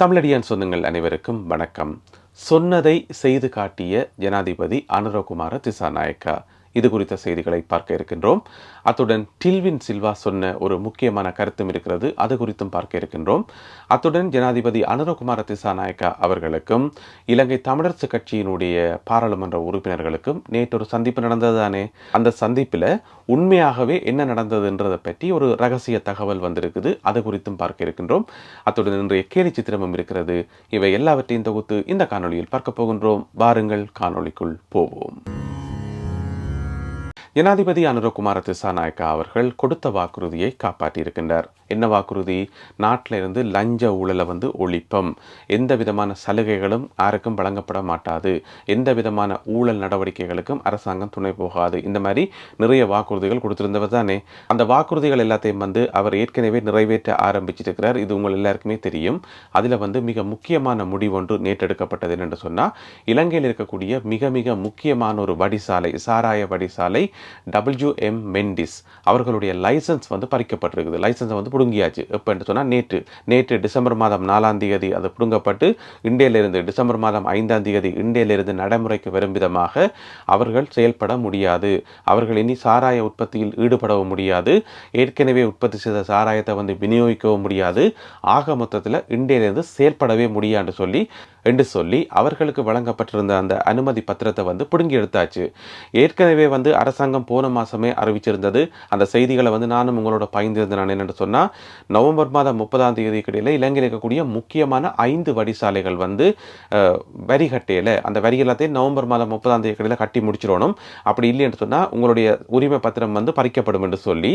தமிழடியான் சொந்தங்கள் அனைவருக்கும் வணக்கம். சொன்னதை செய்து காட்டிய ஜனாதிபதி அனுரகுமார திசாநாயக்கா. இது குறித்த செய்திகளை பார்க்க இருக்கின்றோம். அத்துடன் டில்வின் சில்வா சொன்ன ஒரு முக்கியமான கருத்தும் இருக்கிறது. அது குறித்தும் பார்க்க இருக்கின்றோம். அத்துடன் ஜனாதிபதி அனுரகுமார திசாநாயக்கா அவர்களுக்கும் இலங்கை தமிழரசு கட்சியினுடைய பாராளுமன்ற உறுப்பினர்களுக்கும் நேற்று ஒரு சந்திப்பு நடந்ததுதானே? அந்த சந்திப்பில் உண்மையாகவே என்ன நடந்ததுன்றதை பற்றி ஒரு ரகசிய தகவல் வந்திருக்குது. அது குறித்தும் பார்க்க இருக்கின்றோம். அத்துடன் இன்றைய கேலி சித்திரமும் இருக்கிறது. இவை எல்லாவற்றையும் தொகுத்து இந்த காணொளியில் பார்க்க போகின்றோம். வாருங்கள் காணொளிக்குள் போவோம். ஜனாதிபதி அனுரகுமார திசாநாயக்கா அவர்கள் கொடுத்த வாக்குறுதியை காப்பாற்றியிருக்கின்றார். என்ன வாக்குறுதி? நாட்டில் இருந்து லஞ்ச ஊழலை வந்து ஒழிப்பம். எந்த விதமான சலுகைகளும் யாருக்கும் வழங்கப்பட மாட்டாது. எந்த விதமான ஊழல் நடவடிக்கைகளுக்கும் அரசாங்கம் துணை போகாது. இந்த மாதிரி நிறைய வாக்குறுதிகள் கொடுத்திருந்தவர் தானே. அந்த வாக்குறுதிகள் எல்லாத்தையும் வந்து அவர் ஏற்கனவே நிறைவேற்ற ஆரம்பிச்சிருக்கிறார். இது உங்கள் எல்லாருக்குமே தெரியும். அதில் வந்து மிக முக்கியமான முடிவு ஒன்று நேற்றெடுக்கப்பட்டது என்று சொன்னால் இலங்கையில் இருக்கக்கூடிய மிக மிக முக்கியமான ஒரு வடிசாலை சாராய வடிசாலை டபிள்யூஎம் மெண்டிஸ் அவர்களுடைய லைசன்ஸ் வந்து பறிக்கப்பட்டிருக்குது. லைசன்ஸை வந்து பிடுங்கியாச்சு. எப்போன்னு சொன்னால் நேற்று. நேற்று டிசம்பர் மாதம் நாலாம் தேதி அது பிடுங்கப்பட்டு இந்தியிலிருந்து டிசம்பர் மாதம் ஐந்தாம் தேதி இந்தியிலிருந்து நடைமுறைக்கு வரும் விதமாக அவர்கள் செயல்பட முடியாது. அவர்கள் இனி சாராய உற்பத்தியில் ஈடுபடவும் முடியாது. ஏற்கனவே உற்பத்தி செய்த சாராயத்தை வந்து விநியோகிக்கவும் முடியாது. ஆக மொத்தத்தில் இந்தியிலிருந்து செயல்படவே முடியான்னு சொல்லி என்று சொல்லி அவர்களுக்கு வழங்கப்பட்டிருந்த அந்த அனுமதி பத்திரத்தை வந்து பிடுங்கி எடுத்தாச்சு. ஏற்கனவே வந்து அரசாங்க அரசாங்கம் போன மாதமே அறிவிச்சிருந்தது. அந்த செய்திகளை வந்து நானும் உங்களோட பயந்திருந்தேன் நான் என்னென்னு சொன்னால் நவம்பர் மாதம் முப்பதாம் தேதி இடையில் இலங்கையில் இருக்கக்கூடிய முக்கியமான ஐந்து வடிசாலைகள் வந்து வரி கட்டையில். அந்த வரி எல்லாத்தையும் நவம்பர் மாதம் முப்பதாம் தேதி கடையில் கட்டி முடிச்சிடணும். அப்படி இல்லைன்னு சொன்னால் உங்களுடைய உரிமை பத்திரம் வந்து பறிக்கப்படும் என்று சொல்லி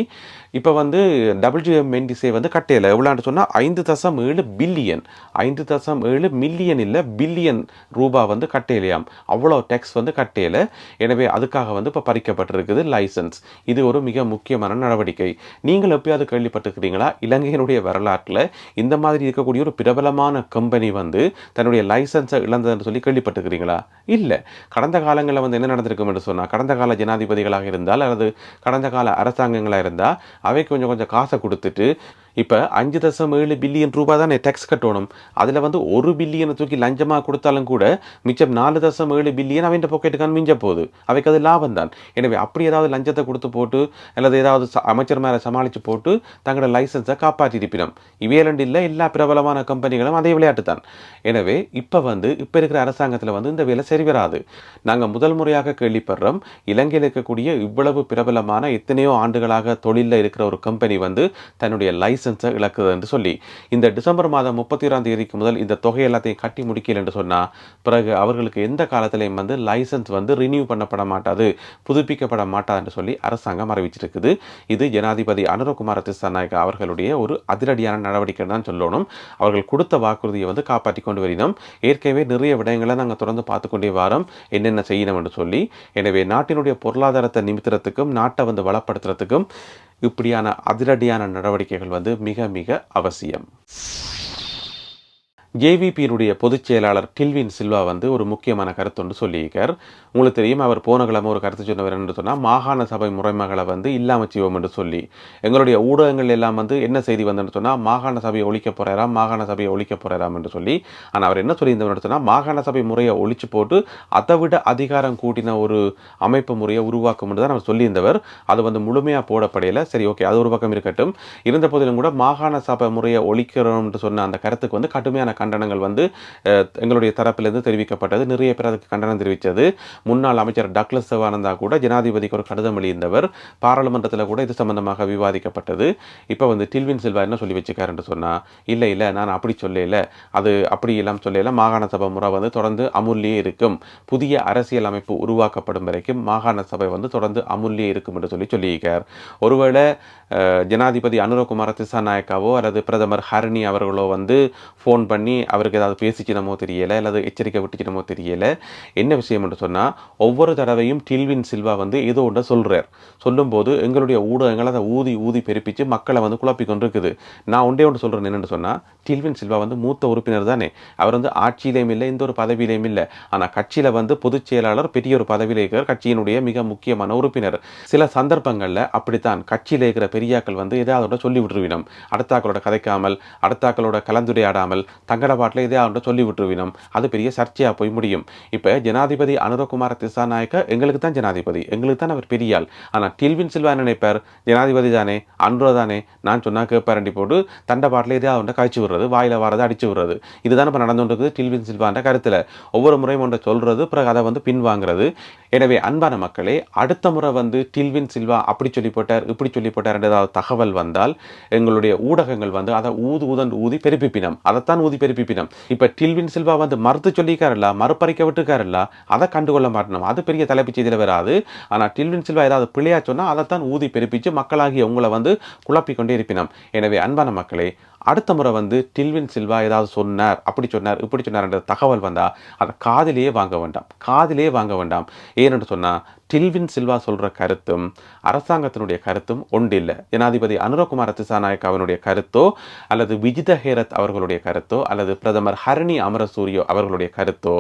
இப்போ வந்து டபிள்யூஎம் வந்து கட்டையில். எவ்வளோன்னு சொன்னால் ஐந்து தசம் ஏழு பில்லியன். ஐந்து தசம் ஏழு மில்லியன் இல்லை பில்லியன் ரூபா வந்து கட்டையிலையாம். அவ்வளோ டேக்ஸ் வந்து கட்டையில். எனவே அதுக்காக வந்து இப்போ பறிக்கப்பட்டிருக்கு. இருக்குது லைசன்ஸ். இது ஒரு மிக முக்கியமான நடவடிக்கை. நீங்கள் எப்பயாவது கேள்விப்பட்டிருக்கிறீங்களா? இலங்கையினுடைய வரலாற்றில் இந்த மாதிரி இருக்கக்கூடிய ஒரு பிரபலமான கம்பெனி வந்து தன்னுடைய லைசன்ஸை இழந்ததுன்னு சொல்லி கேள்விப்பட்டிருக்கிறீங்களா? இல்லை. கடந்த காலங்களில் வந்து என்ன நடந்திருக்கும் என்று சொன்னால் கடந்த கால ஜனாதிபதிகளாக இருந்தால் அல்லது கடந்த கால அரசாங்கங்களாக இருந்தால் அவை கொஞ்சம் கொஞ்சம் காசை கொடுத்துட்டு இப்போ அஞ்சு தசம் ஏழு பில்லியன் ரூபாய் தானே டேக்ஸ் கட்டணும். அதில் வந்து ஒரு பில்லியனை தூக்கி லஞ்சமாக கொடுத்தாலும் கூட மிச்சம் நாலு தசம் ஏழு பில்லியன் அவன் பாக்கெட்டுக்கான மிஞ்ச போகுது. அவைக்கு அது லாபம் தான். எனவே அப்படி ஏதாவது லஞ்சத்தை கொடுத்து போட்டு அல்லது ஏதாவது ச- அமைச்சர் மேலே சமாளித்து போட்டு தங்களோட லைசன்ஸை காப்பாற்றியிருப்பினோம். இவையலண்டு இல்லை எல்லா பிரபலமான கம்பெனிகளும் அதே விளையாட்டு தான் எனவே இப்போ வந்து இப்போ இருக்கிற அரசாங்கத்தில் வந்து இந்த வேலை சரி வராது. நாங்கள் முதல் முறையாக கேள்விப்படுறோம் இலங்கையில் இருக்கக்கூடிய இவ்வளவு பிரபலமான எத்தனையோ ஆண்டுகளாக தொழிலில் இருக்கிற ஒரு கம்பெனி வந்து தன்னுடைய லைசன்ஸ் இழக்குது என்று சொல்லி இந்த டிசம்பர் மாதம் முப்பத்தி தேதிக்கு முதல் இந்த தொகை எல்லாத்தையும் கட்டி முடிக்கல என்று சொன்னால் பிறகு அவர்களுக்கு எந்த காலத்திலையும் வந்து லைசன்ஸ் வந்து ரினியூ பண்ணப்பட மாட்டாது புதுப்பிக்கப்பட மாட்டாது என்று சொல்லி அரசாங்கம் அறிவிச்சிருக்குது. இது ஜனாதிபதி அனுரகுமார திசாநாயக்கா அவர்களுடைய ஒரு அதிரடியான நடவடிக்கை தான் சொல்லணும். அவர்கள் கொடுத்த வாக்குறுதியை வந்து காப்பாற்றி கொண்டு வரினோம் ஏற்கனவே நிறைய விடயங்களை நாங்கள் தொடர்ந்து பார்த்து கொண்டே வாரம். என்னென்ன செய்யணும் என்று சொல்லி எனவே நாட்டினுடைய பொருளாதாரத்தை நிமித்துறதுக்கும் நாட்டை வந்து வளப்படுத்துறதுக்கும் இப்படியான அதிரடியான நடவடிக்கைகள் வந்து மிக மிக அவசியம். ஜேவிபியினுடைய பொதுச் செயலாளர் டில்வின் சில்வா வந்து ஒரு முக்கியமான கருத்து ஒன்று சொல்லியிருக்கார். உங்களுக்கு தெரியும் அவர் போன கிழமை ஒரு கருத்து சொன்னவர் என்று சொன்னால் மாகாண சபை முறைமைகளை வந்து இல்லாமல் செய்வோம் என்று சொல்லி. எங்களுடைய ஊடகங்கள் எல்லாம் வந்து என்ன செய்தி வந்துன்னு சொன்னால் மாகாண சபையை ஒழிக்க போகிறாராம் மாகாண சபையை ஒழிக்க போகிறாராம் என்று சொல்லி. ஆனால் அவர் என்ன சொல்லியிருந்தவர் சொன்னால் மாகாண சபை முறையை ஒழிச்சு போட்டு அதை விட அதிகாரம் கூட்டின ஒரு அமைப்பு முறையை உருவாக்கும் என்று தான் அவர் சொல்லியிருந்தவர். அது வந்து முழுமையாக போடப்படையில. சரி ஓகே அது ஒரு பக்கம் இருக்கட்டும். இருந்த போதிலும் கூட மாகாண சபை முறையை ஒழிக்கிறோம் என்று சொன்ன அந்த கருத்துக்கு வந்து கடுமையான கண்டனங்கள் வந்து எங்களுடைய தரப்பிலிருந்து தெரிவிக்கப்பட்டது. நிறைய பேர் அதுக்கு கண்டனம் தெரிவித்தது. முன்னாள் அமைச்சர் டக்ளஸ் சிவானந்தா கூட ஜனாதிபதிக்கு ஒரு கடிதம் எழுதியிருந்தவர். பாராளுமன்றத்தில் கூட இது சம்பந்தமாக விவாதிக்கப்பட்டது. இப்போ வந்து டில்வின் சில்வா என்ன சொல்லி வச்சுக்காருன்னு சொன்னால் இல்லை இல்லை நான் அப்படி சொல்லல. அது அப்படி எல்லாம் சொல்லல. மாகாண சபை முறை வந்து தொடர்ந்து அமுல்லியே இருக்கும். புதிய அரசியல் அமைப்பு உருவாக்கப்படும் வரைக்கும் மாகாண சபை வந்து தொடர்ந்து அமுல்லியே இருக்கும் என்று சொல்லி சொல்லியிருக்கார். ஒருவேளை ஜனாதிபதி அனுரகுமார திசாநாயக்காவோ அல்லது பிரதமர் ஹரணி அவர்களோ வந்து ஃபோன் பண்ணி அவருக்கு ஏதாவது பேசிச்சினமோ தெரியலை அல்லது எச்சரிக்கை விட்டுச்சினமோ தெரியலை என்ன விஷயம் என்று சொன்னால் ஒவ்வொரு தடவையும் டில்வின் சில்வா வந்து ஏதோ ஒன்றை சொல்கிறார் சொல்லும்போது எங்களுடைய ஊடகங்கள் அதை ஊதி ஊதி பெருப்பிச்சு மக்களை வந்து குழப்பி கொண்டிருக்குது. நான் ஒன்றே ஒன்று சொல்கிறேன் என்னென்னு சொன்னால் டில்வின் சில்வா வந்து மூத்த உறுப்பினர் தானே. அவர் வந்து ஆட்சியிலையும் இல்லை எந்த ஒரு பதவியிலையும் இல்லை. ஆனால் கட்சியில் வந்து பொதுச் செயலாளர் பெரிய ஒரு பதவியில் இருக்கிற கட்சியினுடைய மிக முக்கியமான உறுப்பினர். சில சந்தர்ப்பங்களில் அப்படித்தான் கட்சியில் இருக்கிற பெரியாக்கள் வந்து ஏதாவது சொல்லி விட்டுருவிடும் அடுத்தாக்களோட கதைக்காமல் அடுத்தாக்களோட கலந்துரையாடாமல் தங்க எங்கட இதே அவன்கிட்ட சொல்லி விட்டுருவினோம். அது பெரிய சர்ச்சையாக போய் முடியும். இப்போ ஜனாதிபதி அனுரகுமார திசாநாயக்க எங்களுக்கு தான் ஜனாதிபதி. எங்களுக்கு தான் அவர் பெரிய ஆள் ஆனால் டில்வின் சில்வா என்ன நினைப்பார்? ஜனாதிபதி தானே? அன்றோ தானே? நான் சொன்னால் கேட்பாரண்டி போட்டு தண்டை பாட்டில் இதே அவன்கிட்ட காய்ச்சி விடுறது வாயில் வரதை அடிச்சு விடுறது. இதுதான் இப்போ நடந்துட்டு டில்வின் சில்வான்ற கருத்தில். ஒவ்வொரு முறையும் ஒன்றை சொல்கிறது பிறகு அதை வந்து பின்வாங்குறது. எனவே அன்பான மக்களே அடுத்த முறை வந்து டில்வின் சில்வா அப்படி சொல்லி போட்டார் இப்படி சொல்லி போட்டார் என்ற ஏதாவது தகவல் வந்தால் எங்களுடைய ஊடகங்கள் வந்து அதை ஊது ஊதன் ஊதி பெருப்பிப்பினம். அதைத்தான் ஊதி பெருப்பி திருப்பிப்பினம் இப்போ டில்வின் சில்வா வந்து மறுத்து சொல்லிக்காரல்ல மறுபறிக்க விட்டுருக்காருல்ல அதை கண்டுகொள்ள மாட்டணும். அது பெரிய தலைப்பு செய்தியில் வராது. ஆனால் டில்வின் சில்வா ஏதாவது பிள்ளையா சொன்னால் அதைத்தான் ஊதி பெருப்பிச்சு மக்களாகிய உங்களை வந்து குழப்பிக்கொண்டே இருப்பினம் எனவே அன்பான மக்களே அடுத்த முறை வந்து டில்வின் சில்வா ஏதாவது சொன்னார் அப்படி சொன்னார் இப்படி சொன்னார்ன்ற தகவல் வந்தால் அதை காதிலேயே வாங்க வேண்டாம் காதிலேயே வாங்க வேண்டாம். ஏனென்று சொன்னால் டில்வின் சில்வா சொல்கிற கருத்தும் அரசாங்கத்தினுடைய கருத்தும் ஒன்றில்லை. ஜனாதிபதி அனுரகுமார் திசாநாயக் அவனுடைய கருத்தோ அல்லது விஜித ஹேரத் அவர்களுடைய கருத்தோ அல்லது பிரதமர் ஹரணி அமரசூரியோ அவர்களுடைய கருத்தோ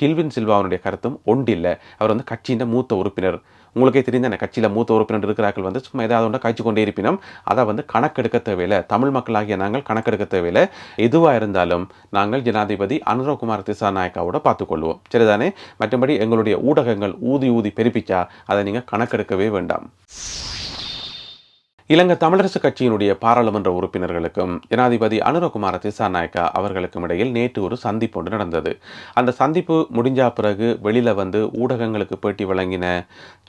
டில்வின் சில்வா அவனுடைய கருத்தும் ஒன்றில்லை. அவர் வந்து கட்சியின் மூத்த உறுப்பினர். உங்களுக்கே தெரிந்த அந்த கட்சியில் மூத்த உறுப்பினர் இருக்கிறார்கள் வந்து சும்மா ஏதாவது ஒன்று காய்ச்சி கொண்டே இருப்பினும் அதை வந்து கணக்கெடுக்க தேவையில்லை. தமிழ் மக்களாகிய நாங்கள் கணக்கெடுக்க தேவையில்லை. எதுவாக இருந்தாலும் நாங்கள் ஜனாதிபதி அனுரகுமார் திசாநாயக்காவோட பார்த்துக்கொள்வோம். சரிதானே? மற்றபடி எங்களுடைய ஊடகங்கள் ஊதி ஊதி பெருப்பிச்சா அதை நீங்கள் கணக்கெடுக்கவே வேண்டாம். இலங்கை தமிழரசு கட்சியினுடைய பாராளுமன்ற உறுப்பினர்களுக்கும் ஜனாதிபதி அனுரகுமார திசாநாயக்கா அவர்களுக்கும் இடையில் நேற்று ஒரு சந்திப்பு ஒன்று நடந்தது. அந்த சந்திப்பு முடிஞ்ச பிறகு வெளியில் வந்து ஊடகங்களுக்கு பேட்டி வழங்கின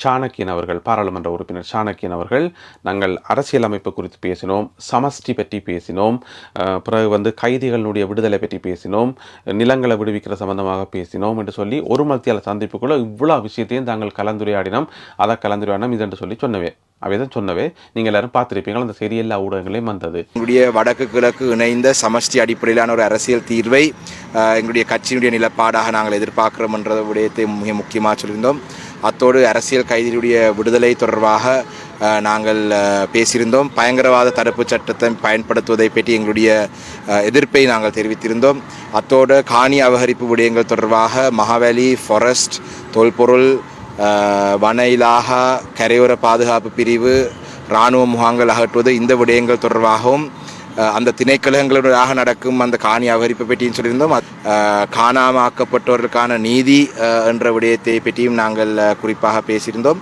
சாணக்கியன் அவர்கள் பாராளுமன்ற உறுப்பினர் சாணக்கியன் அவர்கள் நாங்கள் அரசியலமைப்பு குறித்து பேசினோம் சமஷ்டி பற்றி பேசினோம் பிறகு வந்து கைதிகளுடைய விடுதலை பற்றி பேசினோம் நிலங்களை விடுவிக்கிற சம்பந்தமாக பேசினோம் என்று சொல்லி ஒரு மத்தியால சந்திப்புக்குள்ளே இவ்வளோ விஷயத்தையும் தாங்கள் கலந்துரையாடினோம். அதை கலந்துரையாடினோம். இதென்று சொல்லி சொன்னவே. அவைதான் சொன்னவே நீங்கள் எல்லாரும் பார்த்துருப்பீங்களா அந்த செய்தி எல்லா ஊடகங்களையும் வந்தது. எங்களுடைய வடக்கு கிழக்கு இணைந்த சமஷ்டி அடிப்படையிலான ஒரு அரசியல் தீர்வை எங்களுடைய கட்சியினுடைய நிலப்பாடாக நாங்கள் எதிர்பார்க்கிறோம் என்ற விடயத்தை மிக முக்கியமாக சொல்லியிருந்தோம். அத்தோடு அரசியல் கைதிகளுடைய விடுதலை தொடர்பாக நாங்கள் பேசியிருந்தோம். பயங்கரவாத தடுப்பு சட்டத்தை பயன்படுத்துவதை பற்றி எங்களுடைய எதிர்ப்பை நாங்கள் தெரிவித்திருந்தோம். அத்தோடு காணி அபகரிப்பு விடயங்கள் தொடர்பாக மகாவேலி ஃபாரஸ்ட் தொல்பொருள் வன இலாகா கரையோர பாதுகாப்பு பிரிவு இராணுவ முகாங்கள் அகற்றுவது இந்த விடயங்கள் தொடர்பாகவும் அந்த திணைக்களங்களூடாக நடக்கும் அந்த காணி அபகரிப்பு பற்றியும் சொல்லியிருந்தோம். காணாமாக்கப்பட்டவர்களுக்கான நீதி என்ற விடயத்தை பற்றியும் நாங்கள் குறிப்பாக பேசியிருந்தோம்.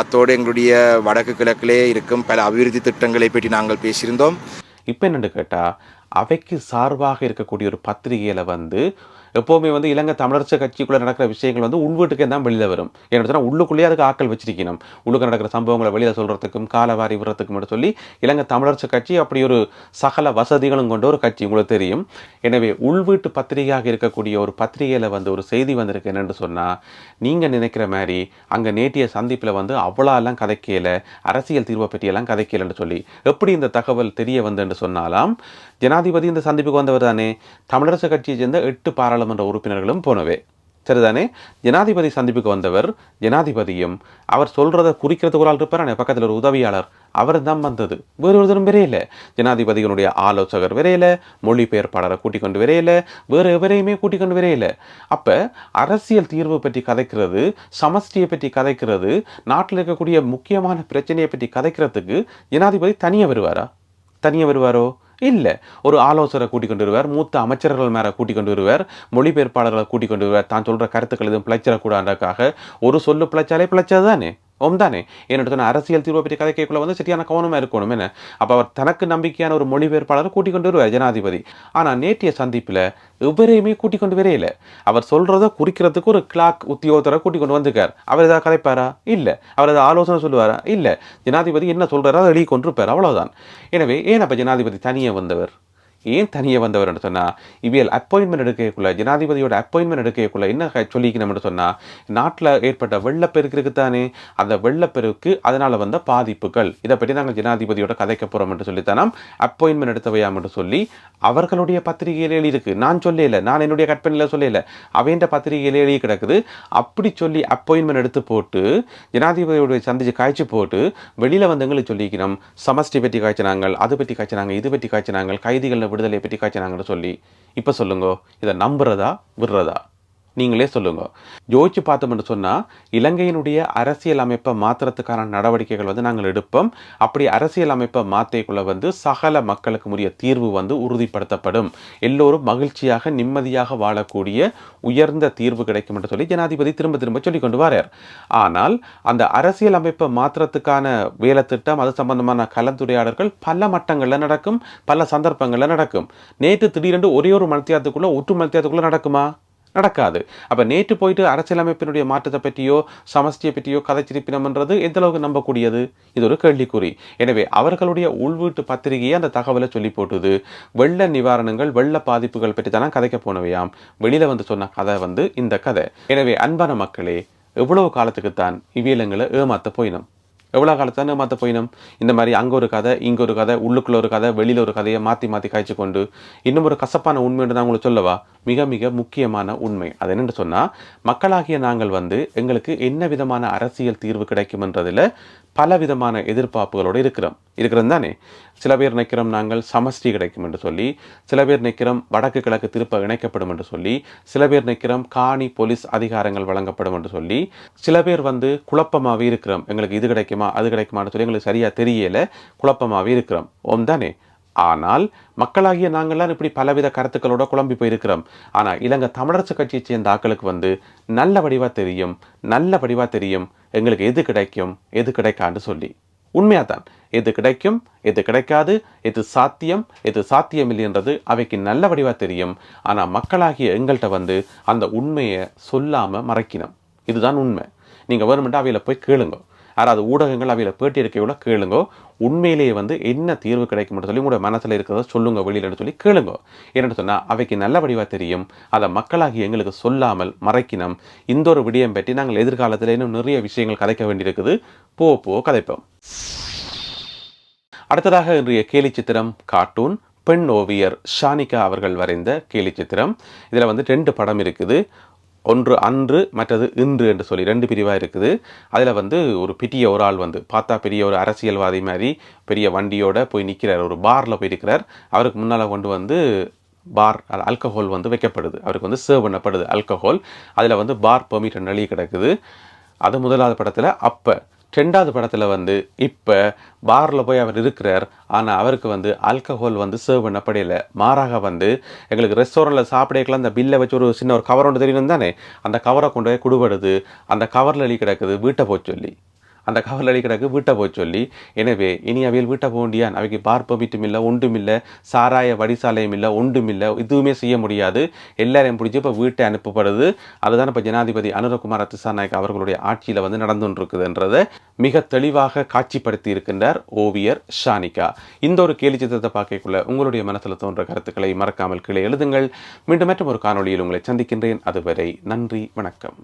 அத்தோடு எங்களுடைய வடக்கு கிழக்கிலே இருக்கும் பல அபிவிருத்தி திட்டங்களை பற்றி நாங்கள் பேசியிருந்தோம். இப்போ என்னென்னு கேட்டால் அவைக்கு சார்பாக இருக்கக்கூடிய ஒரு பத்திரிகையில் வந்து எப்போவுமே வந்து இலங்கை தமிழரசு கட்சிக்குள்ளே நடக்கிற விஷயங்கள் வந்து உள்வீட்டுக்கே தான் வெளியில் வரும். என்ன சொன்னால் உள்ளுக்குள்ளேயே அதுக்கு ஆக்கள் வச்சிருக்கணும். உள்ளுக்கு நடக்கிற சம்பவங்களை வெளியில் சொல்கிறதுக்கும் காலவாரி விடுறதுக்கும் சொல்லி இலங்கை தமிழரசு கட்சி அப்படி ஒரு சகல வசதிகளும் கொண்ட ஒரு கட்சி உங்களுக்கு தெரியும். எனவே உள்வீட்டு பத்திரிகையாக இருக்கக்கூடிய ஒரு பத்திரிகையில் வந்து ஒரு செய்தி வந்திருக்கு என்னென்னு சொன்னால் நீங்கள் நினைக்கிற மாதிரி அங்கே நேற்றைய சந்திப்பில் வந்து அவ்வளோலாம் கதைக்கல அரசியல் தீர்வை பற்றியெல்லாம் கதைக்கலன்னு சொல்லி எப்படி இந்த தகவல் தெரிய வந்துன்னு சொன்னாலாம் ஜனாதிபதி இந்த சந்திப்புக்கு வந்தவர் தானே. தமிழரசு கட்சியை சேர்ந்த எட்டு பாராளுமன்ற நாடாளுமன்ற உறுப்பினர்களும் போனவே. சரிதானே? ஜனாதிபதி சந்திப்புக்கு வந்தவர் ஜனாதிபதியும் அவர் சொல்றதை குறிக்கிறதுக்கு ஒரு ஆள் இருப்பார் பக்கத்தில் ஒரு உதவியாளர் அவர் தான் வந்தது. வேறு ஒருத்தரும் விரையில. ஜனாதிபதிகளுடைய ஆலோசகர் விரையில மொழிபெயர்ப்பாளரை கூட்டிக் கொண்டு விரையில வேறு எவரையுமே கூட்டிக் கொண்டு விரையில. அப்ப அரசியல் தீர்வு பற்றி கதைக்கிறது சமஷ்டியை பற்றி கதைக்கிறது நாட்டில் இருக்கக்கூடிய முக்கியமான பிரச்சனையை பற்றி கதைக்கிறதுக்கு ஜனாதிபதி தனியாக வருவாரா? தனியாக வருவாரோ? இல்லை. ஒரு ஆலோசகரை கூட்டிக் கொண்டு வருவார் மூத்த அமைச்சர்கள் மேலே கூட்டிக் கொண்டு வருவார் மொழிபெயர்ப்பாளர்களை கூட்டிக் கொண்டு வருவார். தான் சொல்கிற கருத்துக்கள் எதுவும் பிழைச்சிடக்கூடாதுக்காக ஒரு சொல்லு பிழைச்சாலே பிழைச்சது தானே ஓம் தானே என்னோட அரசியல் தீர்வை பற்றி கதைக்குள்ள வந்து சரியான கவனமாக இருக்கணும் என்ன அப்போ அவர் தனக்கு நம்பிக்கையான ஒரு மொழிபெயர்ப்பாளரை கூட்டிக் கொண்டு வருவார். ஜனாதிபதி ஆனால் நேற்றைய சந்திப்பில் எவரையுமே கூட்டிக் கொண்டு வரே இல்லை. அவர் சொல்கிறத குறிக்கிறதுக்கு ஒரு கிளாக் உத்தியோகத்தரை கூட்டிக் கொண்டு வந்திருக்கார். அவர் ஏதாவது கதைப்பாரா? இல்லை. அவர் ஏதாவது ஆலோசனை சொல்லுவாரா? இல்லை. ஜனாதிபதி என்ன சொல்கிறாரோ அதை எழுதி கொண்டிருப்பார். அவ்வளோதான் எனவே ஏன் அப்போ ஜனாதிபதி தனியே வந்தவர்? ஏன் தனியே வந்தவர்னு சொன்னால் இவியல் அப்பாயின்மெண்ட் எடுக்கக்குள்ள ஜனாதிபதியோட அப்பாயின்மெண்ட் எடுக்கக்குள்ள என்ன சொல்லிக்கணும்னு சொன்னால் நாட்டில் ஏற்பட்ட வெள்ளப்பெருக்கு தானே அந்த வெள்ளப்பெருக்கு அதனால் வந்த பாதிப்புகள். இதை பற்றி நாங்கள் ஜனாதிபதியோட கதைக்க போகிறோம் என்று சொல்லித்தானாம் அப்பாயின்மெண்ட் எடுத்தவையாம் என்று சொல்லி அவர்களுடைய பத்திரிகையில் எழுதியிருக்கு. நான் சொல்லல நான் என்னுடைய கற்பனையில் சொல்லல. அவைன்ற பத்திரிகையில் எழுதி கிடக்குது. அப்படி சொல்லி அப்பாயின்மெண்ட் எடுத்து போட்டு ஜனாதிபதியோட சந்திச்சு காய்ச்சி போட்டு வெளியில் வந்தவங்களுக்கு சொல்லிக்கணும். சமஷ்டி பற்றி காய்ச்சினாங்க அது பற்றி காய்ச்சினாங்க இது பற்றி காய்ச்சினாங்க கைதிகளில் விடுதலை பற்றி காய்ச்சினாங்கன்னு சொல்லி இப்போ சொல்லுங்க இதை நம்புறதா விடுறதா? நீங்களே சொல்லுங்க. யோசிச்சு பார்த்தோம்னு சொன்னால் இலங்கையினுடைய அரசியல் அமைப்பை மாற்றுறதுக்கான நடவடிக்கைகள் வந்து நாங்கள் எடுப்போம். அப்படி அரசியல் அமைப்பை மாற்றிக்குள்ள வந்து சகல மக்களுக்கு உரிய தீர்வு வந்து உறுதிப்படுத்தப்படும். எல்லோரும் மகிழ்ச்சியாக நிம்மதியாக வாழக்கூடிய உயர்ந்த தீர்வு கிடைக்கும் என்று சொல்லி ஜனாதிபதி திரும்ப திரும்ப சொல்லி கொண்டு வரார். ஆனால் அந்த அரசியல் அமைப்பை மாற்றுறதுக்கான வேலை திட்டம் அது சம்பந்தமான கலந்துரையாடல்கள் பல மட்டங்களில் நடக்கும் பல சந்தர்ப்பங்களில் நடக்கும். நேற்று திடீரென்று ஒரே ஒரு மத்தியாத்துக்குள்ள ஒற்று மத்தியாத்துக்குள்ள நடக்குமா? நடக்காது. அப்போ நேற்று போயிட்டு அரசியலமைப்பினுடைய மாற்றத்தை பற்றியோ சமஷ்டியை பற்றியோ கதைச்சிருப்பினம்ன்றது எந்த அளவுக்கு நம்பக்கூடியது? இது ஒரு கேள்விக்குறி. எனவே அவர்களுடைய உள்வீட்டு பத்திரிகையை அந்த தகவலை சொல்லி போட்டுது. வெள்ள நிவாரணங்கள் வெள்ள பாதிப்புகள் பற்றி தானே கதைக்க போனவையாம். வெளியில வந்து சொன்ன கதை வந்து இந்த கதை. எனவே அன்பான மக்களே எவ்வளவு காலத்துக்குத்தான் இவ்வியலங்களை ஏமாத்த போயினோம்? எவ்வளோ காலத்தானே மாற்ற போயினோம்? இந்த மாதிரி அங்கே ஒரு கதை இங்கே ஒரு கதை உள்ளுக்குள்ளே ஒரு கதை வெளியில் ஒரு கதையை மாற்றி மாற்றி காய்ச்சி கொண்டு இன்னும் ஒரு கசப்பான உண்மை நான் உங்களுக்கு சொல்லவா? மிக மிக முக்கியமான உண்மை. அது என்னென்னு சொன்னால் மக்களாகிய நாங்கள் வந்து எங்களுக்கு என்ன விதமான அரசியல் தீர்வு கிடைக்கும்ன்றதில் பல விதமான எதிர்பார்ப்புகளோடு இருக்கிறோம். இருக்கிறோம் தானே? சில பேர் நிற்கிறோம் நாங்கள் சமஷ்டி கிடைக்கும் என்று சொல்லி சில பேர் நிற்கிறோம் வடக்கு கிழக்கு திருப்ப இணைக்கப்படும் என்று சொல்லி சில பேர் நிற்கிறோம் காணி போலீஸ் அதிகாரங்கள் வழங்கப்படும் என்று சொல்லி சில பேர் வந்து குழப்பமாகவே இருக்கிறோம். எங்களுக்கு இது கிடைக்குமா அது கிடைக்குமான்னு சொல்லி எங்களுக்கு சரியாக தெரியலை. குழப்பமாகவே இருக்கிறோம். ஓம் தானே? ஆனால் மக்களாகிய நாங்கள்லாம் இப்படி பலவித கருத்துக்களோட குழம்பி போயிருக்கிறோம். ஆனால் இலங்கை தமிழரசு கட்சியை சேர்ந்த ஆக்களுக்கு வந்து நல்ல வடிவாக தெரியும் நல்ல வடிவாக தெரியும் எங்களுக்கு எது கிடைக்கும் எது கிடைக்கான்னு சொல்லி. உண்மையாக தான் எது கிடைக்கும் எது கிடைக்காது எது சாத்தியம் எது சாத்தியமில்லைன்றது அவைக்கு நல்ல வடிவாக தெரியும். ஆனால் மக்களாகிய எங்கள்கிட்ட வந்து அந்த உண்மையை சொல்லாமல் மறைக்கணும். இதுதான் உண்மை. நீங்கள் வேணுமெண்டா அவையில் போய் கேளுங்க. யாராவது ஊடகங்கள் அவையில் பேட்டி இருக்கையோட கேளுங்கோ. உண்மையிலேயே வந்து என்ன தீர்வு கிடைக்கும்னு சொல்லி உங்களோட மனசில் இருக்கிறத சொல்லுங்க வெளியிலன்னு சொல்லி கேளுங்க. என்னென்னு சொன்னால் அவைக்கு நல்ல வடிவாக தெரியும். அதை மக்களாகி எங்களுக்கு சொல்லாமல் மறைக்கினோம். இந்த ஒரு விடயம் பற்றி நாங்கள் எதிர்காலத்தில் இன்னும் நிறைய விஷயங்கள் கதைக்க வேண்டியிருக்குது. போ போ கதைப்போம். அடுத்ததாக இன்றைய கேலி சித்திரம் கார்ட்டூன். பெண் ஓவியர் ஷானிகா அவர்கள் வரைந்த கேலி சித்திரம். இதில் வந்து ரெண்டு படம் இருக்குது. ஒன்று அன்று மற்றது இன்று என்று சொல்லி ரெண்டு பிரிவாக இருக்குது. அதில் வந்து ஒரு பெரிய ஒரு ஆள் வந்து பார்த்தா பெரிய ஒரு அரசியல்வாதி மாதிரி பெரிய வண்டியோட போய் நிற்கிறார் ஒரு பாரில் போய் இருக்கிறார் அவருக்கு முன்னால் கொண்டு வந்து பார் ஆல்கஹால் வந்து வைக்கப்படுது. அவருக்கு வந்து சர்வ் பண்ணப்படுது ஆல்கஹால் அதில் வந்து பார் பெர்மிட் நழுவி கிடக்குது. அது முதலாவது படத்தில் அப்போ ரெண்டாவது படத்தில் வந்து இப்போ பாரில் போய் அவர் இருக்கிறார். ஆனால் அவருக்கு வந்து ஆல்கஹால் வந்து சர்வ் பண்ணப்படையில மாறாக வந்து எங்களுக்கு ரெஸ்டாரண்ட்டில் சாப்பிடக்கலாம் அந்த பில்லை வச்சு ஒரு சின்ன ஒரு கவர் ஒன்று தெரியும் தானே? அந்த கவரை கொண்டு போய் குடுபடுது. அந்த கவரில் எழுதி கிடக்குது. வீட்டை போய் சொல்லி. அந்த கவரில் எழுதி கிடக்கு வீட்டை போய் சொல்லி எனவே இனி அவையில் வீட்டை போக முடியாது அவைக்கு பார் பெர்மிட்டும் இல்லை ஒன்றும் இல்லை சாராய வடிசாலையும் இல்லை ஒன்றும் இல்லை இதுவுமே செய்ய முடியாது. எல்லாரையும் பிடிச்சி இப்போ வீட்டை அனுப்பப்படுது. அதுதான் இப்போ ஜனாதிபதி அனுரகுமார் திசாநாயக் அவர்களுடைய ஆட்சியில் வந்து நடந்துருக்குதுன்றதை மிக தெளிவாக காட்சிப்படுத்தி இருக்கின்றார் ஓவியர் ஷானிகா. இந்த ஒரு கேலி சித்திரத்தை பார்க்கக்குள்ள உங்களுடைய மனசில் தோன்ற கருத்துக்களை மறக்காமல் கீழே எழுதுங்கள். மீண்டும் மற்றும் ஒரு காணொளியில் உங்களை சந்திக்கின்றேன். அதுவரை நன்றி வணக்கம்.